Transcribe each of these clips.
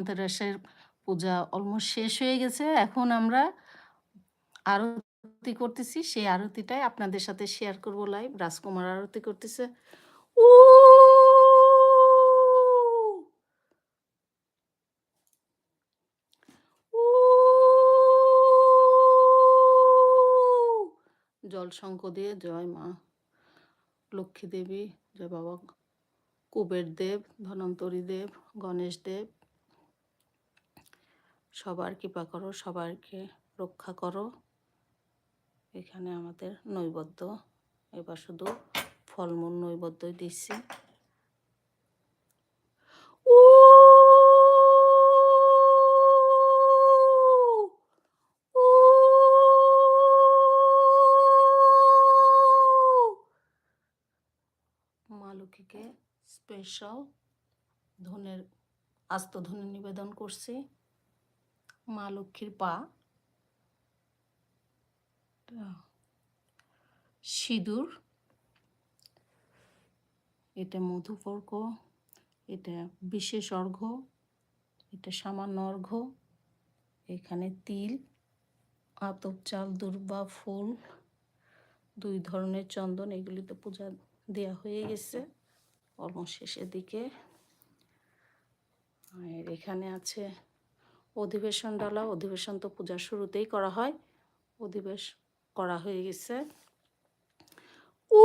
ধনতেরাসের পূজা অলমোস্ট শেষ হয়ে গেছে। এখন আমরা আরতি করতেছি। সেই আরতিটাই আপনাদের সাথে শেয়ার করব লাইভ। রাজকুমার আরতি করতেছে। উ জল শঙ্খ দিয়ে জয় মা লক্ষ্মী দেবী, জয় বাবা কুবের দেব, ধনন্তরী দেব, গণেশ দেব সবার কৃপা করো সবাইকে রক্ষা করো। এখানে আমাদের নৈবদ্য, এবার শুধু ফলমূল নৈবদ্যই দিচ্ছি। উ উ মা স্পেশাল ধনের, আস্ত ধনে নিবেদন করছি। মা লক্ষ্মীর পা। সিঁদুর। এটা মধুপর্ক এটা বিশেষ অর্ঘ্য এটা সামান্য অর্ঘ্য এখানে তিল, আতপ চাল, দুর্বা, ফুল, দুই ধরনের চন্দন, এগুলিতে পূজা দেওয়া হয়ে গেছে। অলমোস্ট শেষের দিকে। আর এখানে আছে অধিবেশন ডালা অধিবেশন তো পূজার শুরুতেই করা হয়। অধিবেশ করা হয়ে গেছে। উ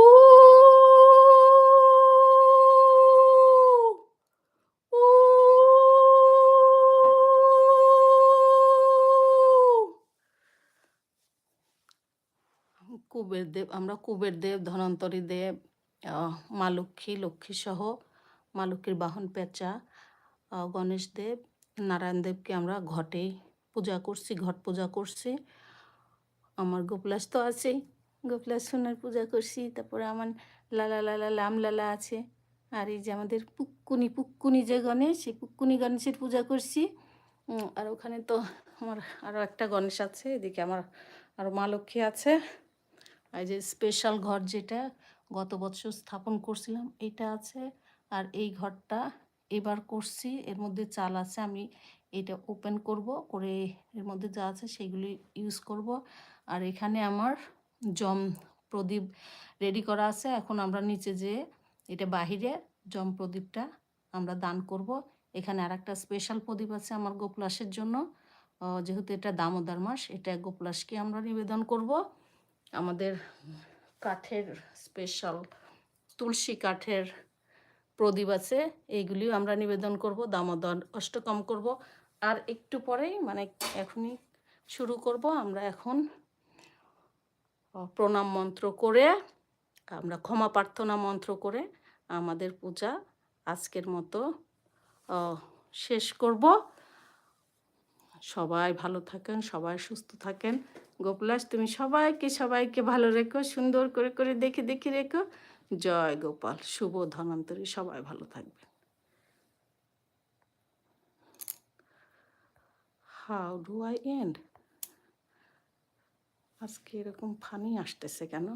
কুবের দেব আমরা কুবের দেব ধনন্তরী দেব মা লক্ষ্মী লক্ষ্মী সহ মা লক্ষ্মীর বাহন পেঁচা গণেশ দেব নারায়ণ দেবকে আমরা ঘটে পূজা করছি, ঘট পূজা করছি। আমার গোপলাস তো আছেই গোপলাস সোনার পূজা করছি, তারপরে আমার লালা লালা লাম লালা আছে। আর এই যে আমাদের পুক্কুনি পুক্কুনি যে গণেশ সেই পুক্কুনি গণেশের পূজা করছি। আর ওখানে তো আমার আরও একটা গণেশ আছে, এদিকে আমার আরও মা লক্ষ্মী আছে। আর যে স্পেশাল ঘর যেটা, গত বছর স্থাপন করছিলাম এটা আছে। আর এই ঘরটা এবার করছি, এর মধ্যে চাল আছে, আমি এটা ওপেন করব, করে এর মধ্যে যা আছে সেগুলি ইউজ করব। আর এখানে আমার জম প্রদীপ রেডি করা আছে, এখন আমরা নিচে যে এটা বাহিরে জম প্রদীপটা আমরা দান করব। এখানে আর একটা স্পেশাল প্রদীপ আছে আমার গোপলাসের জন্য। যেহেতু এটা দামোদর মাস, এটা গোপলাসকে আমরা নিবেদন করব। আমাদের কাঠের স্পেশাল তুলসী কাঠের প্রদীপ আছে, এইগুলিও আমরা নিবেদন করব, দামোদর অষ্টকম করব। আর একটু পরেই মানে এখনই শুরু করব, আমরা এখন প্রণাম মন্ত্র করে, আমরা ক্ষমা প্রার্থনা মন্ত্র করে আমাদের পূজা আজকের মতো শেষ করব। সবাই ভালো থাকেন, সবাই সুস্থ থাকেন। গোপলাস তুমি সবাইকে সবাইকে ভালো রেখো, সুন্দর করে করে দেখে দেখে রেখো। জয় গোপাল, শুভ ধনান্তরী সবাই ভালো থাকবেন। হাউ ডু আই এন্ড আজকে এরকম ফানি আসতেছে কেন?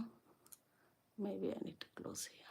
Maybe I need to close here